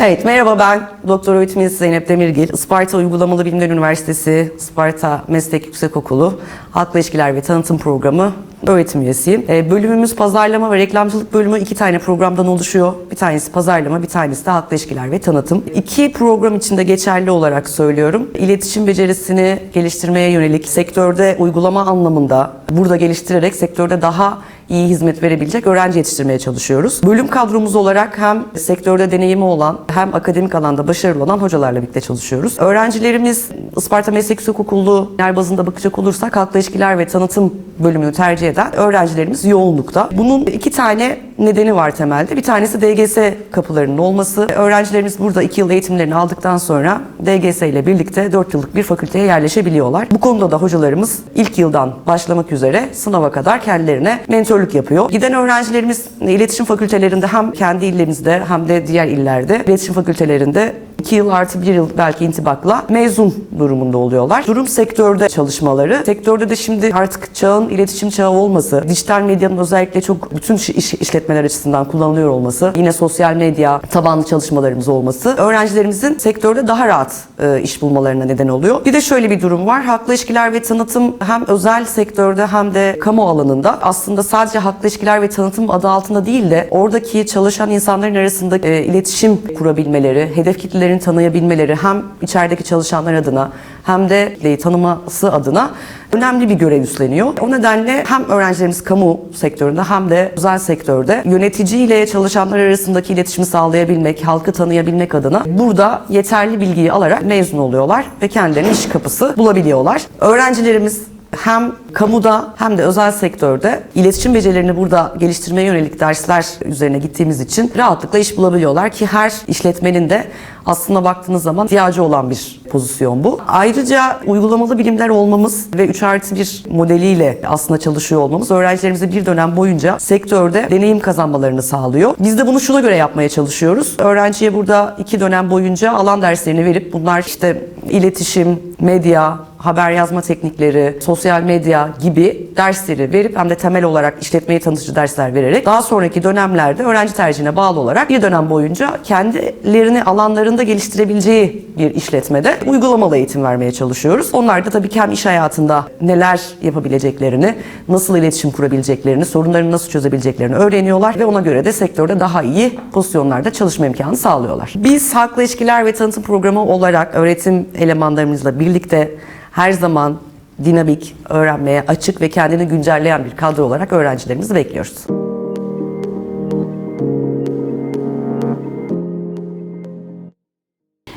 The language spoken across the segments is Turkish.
Evet, merhaba ben Doktor Öğretim Üyesi Zeynep Demirgil. Isparta Uygulamalı Bilimler Üniversitesi, Isparta Meslek Yüksekokulu Halkla İlişkiler ve Tanıtım Programı öğretim üyesiyim. Ee, bölümümüz pazarlama ve reklamcılık bölümü iki tane programdan oluşuyor. Bir tanesi pazarlama, bir tanesi de halkla ilişkiler ve tanıtım. İki program içinde geçerli olarak söylüyorum. İletişim becerisini geliştirmeye yönelik sektörde uygulama anlamında burada geliştirerek sektörde daha iyi hizmet verebilecek öğrenci yetiştirmeye çalışıyoruz. Bölüm kadromuz olarak hem sektörde deneyimi olan hem akademik alanda başarılı olan hocalarla birlikte çalışıyoruz. Öğrencilerimiz Isparta Meslek Yüksekokulu yer bazında bakacak olursak halkla ilişkiler ve tanıtım bölümünü tercih eden öğrencilerimiz yoğunlukta. Bunun iki tane nedeni var temelde. Bir tanesi DGS kapılarının olması. Öğrencilerimiz burada iki yıl eğitimlerini aldıktan sonra DGS ile birlikte 4 yıllık bir fakülteye yerleşebiliyorlar. Bu konuda da hocalarımız ilk yıldan başlamak üzere sınava kadar kendilerine mentörlük yapıyor. Giden öğrencilerimiz iletişim fakültelerinde hem kendi illemizde hem de diğer illerde iletişim fakültelerinde 2 yıl artı 1 yıl belki intibakla mezun durumunda oluyorlar. Durum sektörde çalışmaları. Sektörde de şimdi artık çağın iletişim çağı olması, dijital medyanın özellikle çok bütün iş, iş- işletmeler açısından kullanılıyor olması, yine sosyal medya tabanlı çalışmalarımız olması öğrencilerimizin sektörde daha rahat e, iş bulmalarına neden oluyor. Bir de şöyle bir durum var. Haklı ilişkiler ve tanıtım hem özel sektörde hem de kamu alanında aslında sadece haklı ilişkiler ve tanıtım adı altında değil de oradaki çalışan insanların arasında e, iletişim kurabilmeleri, hedef kitlelerini tanıyabilmeleri hem içerideki çalışanlar adına hem de tanıması adına önemli bir görev üstleniyor. O nedenle hem öğrencilerimiz kamu sektöründe hem de özel sektörde yönetici ile çalışanlar arasındaki iletişimi sağlayabilmek, halkı tanıyabilmek adına burada yeterli bilgiyi alarak mezun oluyorlar ve kendilerine iş kapısı bulabiliyorlar. Öğrencilerimiz hem kamuda hem de özel sektörde iletişim becerilerini burada geliştirmeye yönelik dersler üzerine gittiğimiz için rahatlıkla iş bulabiliyorlar ki her işletmenin de aslında baktığınız zaman ihtiyacı olan bir pozisyon bu. Ayrıca uygulamalı bilimler olmamız ve 3 artı 1 modeliyle aslında çalışıyor olmamız öğrencilerimize bir dönem boyunca sektörde deneyim kazanmalarını sağlıyor. Biz de bunu şuna göre yapmaya çalışıyoruz. Öğrenciye burada iki dönem boyunca alan derslerini verip bunlar işte iletişim, medya, haber yazma teknikleri, sosyal medya gibi dersleri verip hem de temel olarak işletmeyi tanıtıcı dersler vererek daha sonraki dönemlerde öğrenci tercihine bağlı olarak bir dönem boyunca kendilerini alanlarında geliştirebileceği bir işletmede uygulamalı eğitim vermeye çalışıyoruz. Onlar da tabii ki hem iş hayatında neler yapabileceklerini, nasıl iletişim kurabileceklerini, sorunlarını nasıl çözebileceklerini öğreniyorlar ve ona göre de sektörde daha iyi pozisyonlarda çalışma imkanı sağlıyorlar. Biz halkla ilişkiler ve tanıtım programı olarak öğretim elemanlarımızla birlikte her zaman dinamik, öğrenmeye açık ve kendini güncelleyen bir kadro olarak öğrencilerimizi bekliyoruz.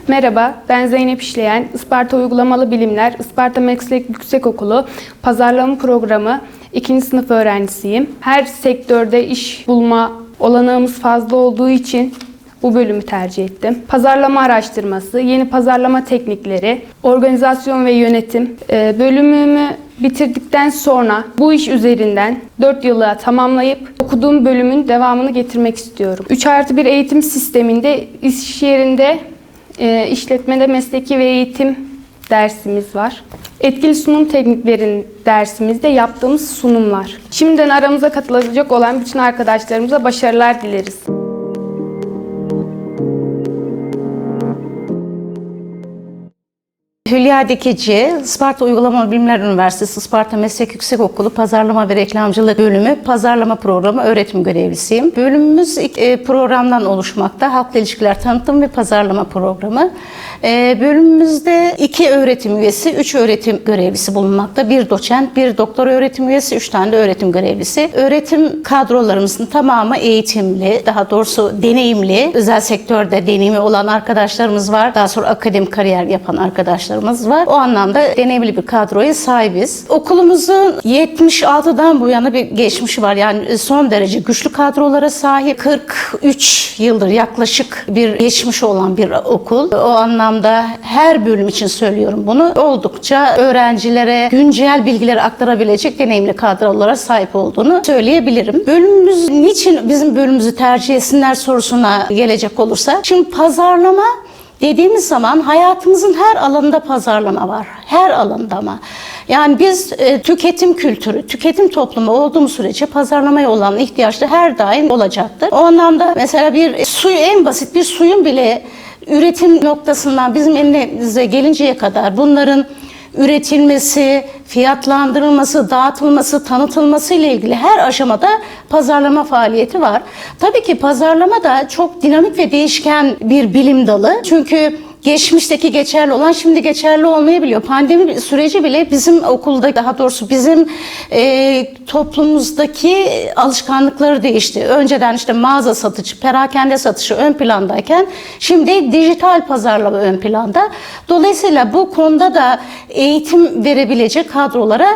Merhaba, ben Zeynep İşleyen, Isparta Uygulamalı Bilimler, Isparta Meslek Yüksekokulu Pazarlama Programı 2. sınıf öğrencisiyim. Her sektörde iş bulma olanağımız fazla olduğu için bu bölümü tercih ettim. Pazarlama araştırması, yeni pazarlama teknikleri, organizasyon ve yönetim. Ee, Bölümümü bitirdikten sonra bu iş üzerinden 4 yıla tamamlayıp okuduğum bölümün devamını getirmek istiyorum. 3 artı 1 eğitim sisteminde iş yerinde e, işletmede mesleki ve eğitim dersimiz var. Etkili sunum tekniklerin dersimizde yaptığımız sunumlar. Şimdiden aramıza katılacak olan bütün arkadaşlarımıza başarılar dileriz. Hülya Dikici, Isparta Uygulama Bilimler Üniversitesi Isparta Meslek Yüksekokulu Pazarlama ve Reklamcılık Bölümü Pazarlama Programı öğretim görevlisiyim. Bölümümüz e, programdan oluşmakta. Halkla İlişkiler Tanıtım ve Pazarlama Programı. E, Bölümümüzde iki öğretim üyesi, üç öğretim görevlisi bulunmakta. Bir doçent, bir doktor öğretim üyesi, üç tane de öğretim görevlisi. Öğretim kadrolarımızın tamamı eğitimli, daha doğrusu deneyimli. Özel sektörde deneyimi olan arkadaşlarımız var. Daha sonra akademik kariyer yapan arkadaşlarımız var. O anlamda deneyimli bir kadroya sahibiz. Okulumuzun 76'dan bu yana bir geçmişi var. Yani son derece güçlü kadrolara sahip. 43 yıldır yaklaşık bir geçmiş olan bir okul. O anlamda her bölüm için söylüyorum bunu. Oldukça öğrencilere güncel bilgileri aktarabilecek deneyimli kadrolara sahip olduğunu söyleyebilirim. Bölümümüz niçin bizim bölümümüzü tercih etsinler sorusuna gelecek olursa. Şimdi pazarlama Dediğimiz zaman hayatımızın her alanında pazarlama var. Her alanda ama. Yani biz e, tüketim kültürü, tüketim toplumu olduğumuz sürece pazarlamaya olan ihtiyaç da her daim olacaktır. O anlamda mesela bir suyu en basit bir suyun bile üretim noktasından bizim elimize gelinceye kadar bunların üretilmesi, fiyatlandırılması, dağıtılması, tanıtılması ile ilgili her aşamada pazarlama faaliyeti var. Tabii ki pazarlama da çok dinamik ve değişken bir bilim dalı. Çünkü geçmişteki geçerli olan şimdi geçerli olmayabiliyor. Pandemi süreci bile bizim okulda daha doğrusu bizim e, toplumumuzdaki alışkanlıkları değişti. Önceden işte mağaza satıcı, perakende satışı ön plandayken şimdi dijital pazarlama ön planda. Dolayısıyla bu konuda da eğitim verebilecek kadrolara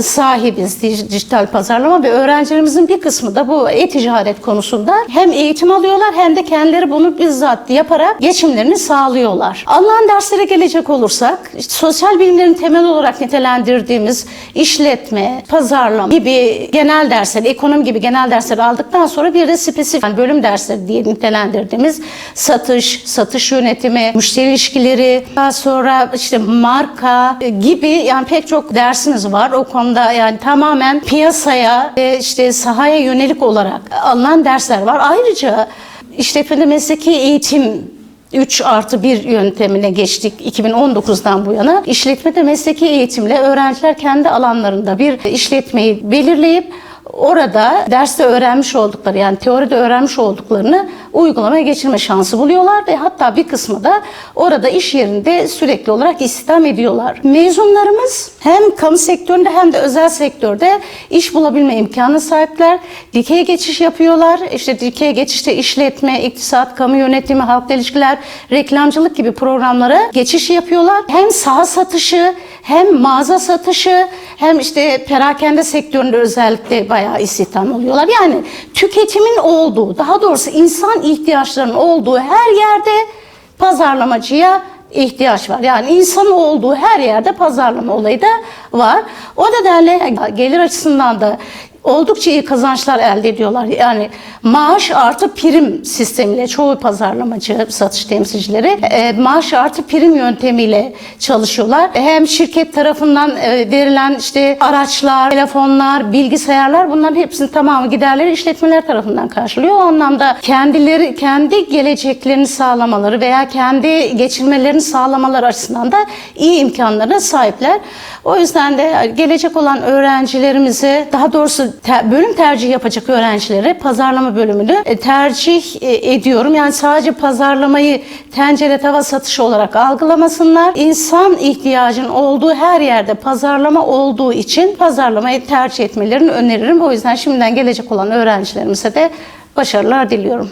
sahibiz dij- dijital pazarlama ve öğrencilerimizin bir kısmı da bu e-ticaret konusunda hem eğitim alıyorlar hem de kendileri bunu bizzat yaparak geçimlerini sağlıyorlar. Alınan derslere gelecek olursak sosyal bilimlerin temel olarak nitelendirdiğimiz işletme, pazarlama gibi genel dersler, ekonomi gibi genel dersler aldıktan sonra bir de spesifik yani bölüm dersleri diye nitelendirdiğimiz satış, satış yönetimi, müşteri ilişkileri, daha sonra işte marka e, gibi yani pek çok dersimiz var. O konuda yani tamamen piyasaya ve işte sahaya yönelik olarak alınan dersler var. Ayrıca işletmede mesleki eğitim 3 artı 1 yöntemine geçtik 2019'dan bu yana. İşletmede mesleki eğitimle öğrenciler kendi alanlarında bir işletmeyi belirleyip orada derste öğrenmiş oldukları yani teoride öğrenmiş olduklarını uygulamaya geçirme şansı buluyorlar ve hatta bir kısmı da orada iş yerinde sürekli olarak istihdam ediyorlar. Mezunlarımız hem kamu sektöründe hem de özel sektörde iş bulabilme imkanı sahipler. Dikey geçiş yapıyorlar. İşte dikey geçişte işletme, iktisat, kamu yönetimi, halkla ilişkiler, reklamcılık gibi programlara geçiş yapıyorlar. Hem saha satışı hem mağaza satışı hem işte perakende sektöründe özellikle bayağı istihdam oluyorlar. Yani tüketimin olduğu, daha doğrusu insan ihtiyaçlarının olduğu her yerde pazarlamacıya ihtiyaç var. Yani insan olduğu her yerde pazarlama olayı da var. O nedenle gelir açısından da oldukça iyi kazançlar elde ediyorlar. Yani maaş artı prim sistemiyle çoğu pazarlamacı, satış temsilcileri e, maaş artı prim yöntemiyle çalışıyorlar. Hem şirket tarafından e, verilen işte araçlar, telefonlar, bilgisayarlar bunların hepsinin tamamı giderleri işletmeler tarafından karşılıyor. O anlamda kendileri kendi geleceklerini sağlamaları veya kendi geçirmelerini sağlamaları açısından da iyi imkanlara sahipler. O yüzden de gelecek olan öğrencilerimize daha doğrusu te- bölüm tercihi yapacak öğrencilere pazarlama bölümünü e, tercih e, ediyorum. Yani sadece pazarlamayı tencere tava satışı olarak algılamasınlar. İnsan ihtiyacın olduğu her yerde pazarlama olduğu için pazarlamayı tercih etmelerini öneririm. O yüzden şimdiden gelecek olan öğrencilerimize de başarılar diliyorum.